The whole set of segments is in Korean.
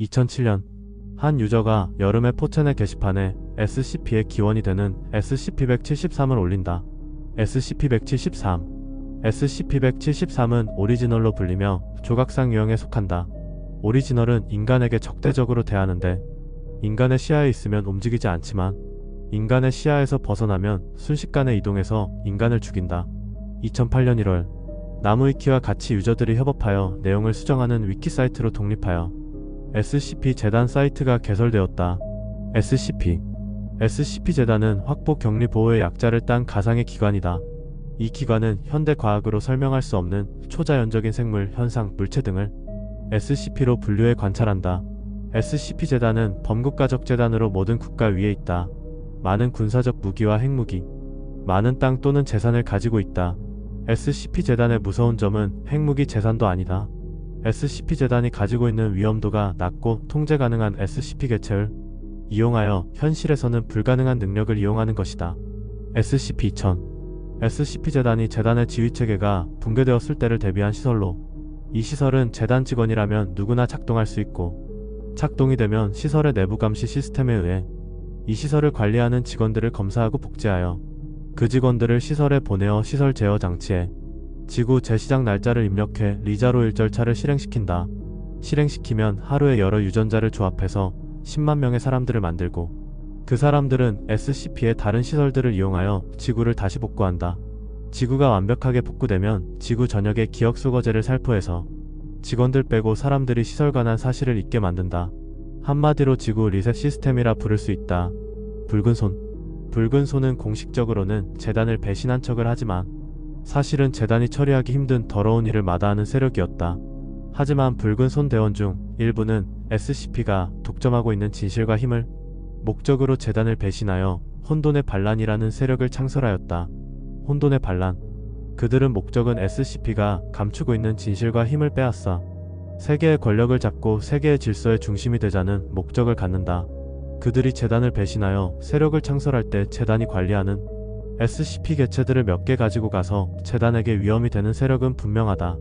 2007년 한 유저가 여름의 포천의 게시판에 SCP의 기원이 되는 SCP-173을 올린다. SCP-173 SCP-173은 오리지널로 불리며 조각상 유형에 속한다. 오리지널은 인간에게 적대적으로 대하는데 인간의 시야에 있으면 움직이지 않지만 인간의 시야에서 벗어나면 순식간에 이동해서 인간을 죽인다. 2008년 1월 나무위키와 같이 유저들이 협업하여 내용을 수정하는 위키 사이트로 독립하여 SCP 재단 사이트가 개설되었다. SCP SCP 재단은 확보 격리 보호의 약자를 딴 가상의 기관이다. 이 기관은 현대 과학으로 설명할 수 없는 초자연적인 생물, 현상, 물체 등을 SCP로 분류해 관찰한다. SCP 재단은 범국가적 재단으로 모든 국가 위에 있다. 많은 군사적 무기와 핵무기, 많은 땅 또는 재산을 가지고 있다. SCP 재단의 무서운 점은 핵무기 재산도 아니다. SCP 재단이 가지고 있는 위험도가 낮고 통제 가능한 SCP 개체를 이용하여 현실에서는 불가능한 능력을 이용하는 것이다. SCP-2000 SCP 재단이 재단의 지휘 체계가 붕괴되었을 때를 대비한 시설로 이 시설은 재단 직원이라면 누구나 작동할 수 있고 작동이 되면 시설의 내부 감시 시스템에 의해 이 시설을 관리하는 직원들을 검사하고 복제하여 그 직원들을 시설에 보내어 시설 제어 장치에 지구 재시작 날짜를 입력해 리자로 일절차를 실행시킨다. 실행시키면 하루에 여러 유전자를 조합해서 10만 명의 사람들을 만들고 그 사람들은 SCP의 다른 시설들을 이용하여 지구를 다시 복구한다. 지구가 완벽하게 복구되면 지구 전역의 기억 수거제를 살포해서 직원들 빼고 사람들이 시설 관한 사실을 잊게 만든다. 한마디로 지구 리셋 시스템이라 부를 수 있다. 붉은 손. 붉은 손은 공식적으로는 재단을 배신한 척을 하지만 사실은 재단이 처리하기 힘든 더러운 일을 마다하는 세력이었다. 하지만 붉은 손 대원 중 일부는 SCP가 독점하고 있는 진실과 힘을 목적으로 재단을 배신하여 혼돈의 반란이라는 세력을 창설하였다. 혼돈의 반란. 그들은 목적은 SCP가 감추고 있는 진실과 힘을 빼앗아 세계의 권력을 잡고 세계의 질서의 중심이 되자는 목적을 갖는다. 그들이 재단을 배신하여 세력을 창설할 때 재단이 관리하는 SCP 개체들을 몇 개 가지고 가서 재단에게 위험이 되는 세력은 분명하다.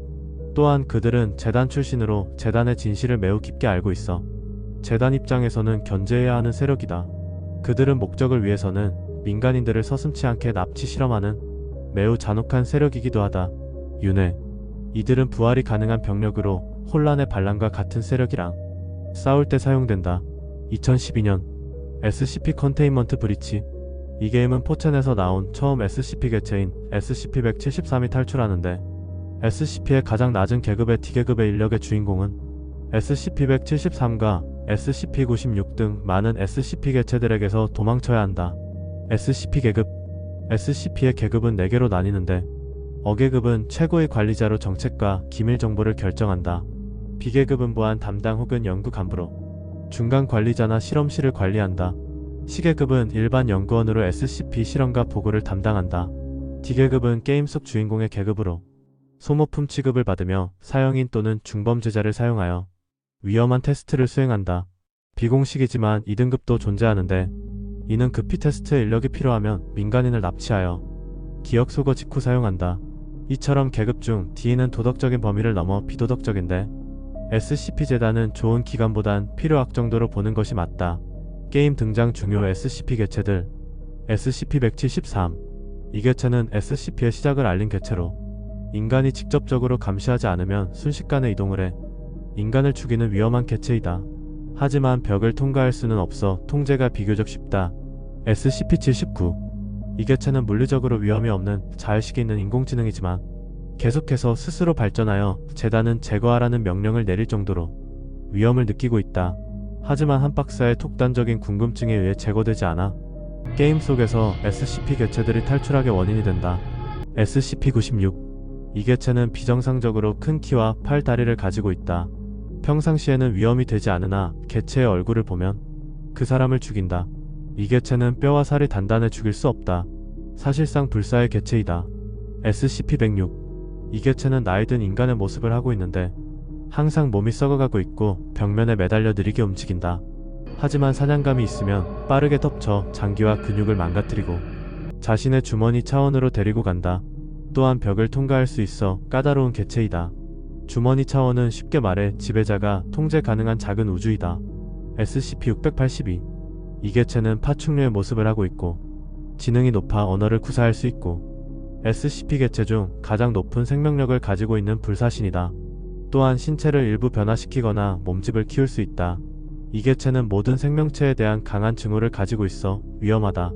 또한 그들은 재단 출신으로 재단의 진실을 매우 깊게 알고 있어. 재단 입장에서는 견제해야 하는 세력이다. 그들은 목적을 위해서는 민간인들을 서슴치 않게 납치 실험하는 매우 잔혹한 세력이기도 하다. 윤회. 이들은 부활이 가능한 병력으로 혼란의 반란과 같은 세력이랑 싸울 때 사용된다. 2012년 SCP 컨테인먼트 브리치 이 게임은 포첸에서 나온 처음 SCP 개체인 SCP-173이 탈출하는데 SCP의 가장 낮은 계급의 D계급의 인력의 주인공은 SCP-173과 SCP-96 등 많은 SCP 개체들에게서 도망쳐야 한다. SCP 계급 SCP의 계급은 4개로 나뉘는데 어계급은 최고의 관리자로 정책과 기밀 정보를 결정한다. B계급은 보안 담당 혹은 연구 간부로 중간 관리자나 실험실을 관리한다. C계급은 일반 연구원으로 SCP 실험과 보고를 담당한다. D계급은 게임 속 주인공의 계급으로 소모품 취급을 받으며 사형인 또는 중범죄자를 사용하여 위험한 테스트를 수행한다. 비공식이지만 2등급도 존재하는데 이는 급히 테스트에 인력이 필요하면 민간인을 납치하여 기억 소거 직후 사용한다. 이처럼 계급 중 D는 도덕적인 범위를 넘어 비도덕적인데 SCP 재단은 좋은 기관보단 필요악 정도로 보는 것이 맞다. 게임 등장 중요 SCP 개체들 SCP-173 이 개체는 SCP의 시작을 알린 개체로 인간이 직접적으로 감시하지 않으면 순식간에 이동을 해 인간을 죽이는 위험한 개체이다. 하지만 벽을 통과할 수는 없어 통제가 비교적 쉽다. SCP-79 이 개체는 물리적으로 위험이 없는 자의식이 있는 인공지능이지만 계속해서 스스로 발전하여 재단은 제거하라는 명령을 내릴 정도로 위험을 느끼고 있다. 하지만 한 박사의 독단적인 궁금증에 의해 제거되지 않아 게임 속에서 SCP 개체들이 탈출하게 원인이 된다. SCP-96 이 개체는 비정상적으로 큰 키와 팔 다리를 가지고 있다. 평상시에는 위험이 되지 않으나 개체의 얼굴을 보면 그 사람을 죽인다. 이 개체는 뼈와 살이 단단해 죽일 수 없다. 사실상 불사의 개체이다. SCP-106 이 개체는 나이든 인간의 모습을 하고 있는데 항상 몸이 썩어가고 있고 벽면에 매달려 느리게 움직인다. 하지만 사냥감이 있으면 빠르게 덮쳐 장기와 근육을 망가뜨리고 자신의 주머니 차원으로 데리고 간다. 또한 벽을 통과할 수 있어 까다로운 개체이다. 주머니 차원은 쉽게 말해 지배자가 통제 가능한 작은 우주이다. SCP-682. 이 개체는 파충류의 모습을 하고 있고 지능이 높아 언어를 구사할 수 있고 SCP 개체 중 가장 높은 생명력을 가지고 있는 불사신이다. 또한 신체를 일부 변화시키거나 몸집을 키울 수 있다. 이 개체는 모든 생명체에 대한 강한 증오를 가지고 있어 위험하다.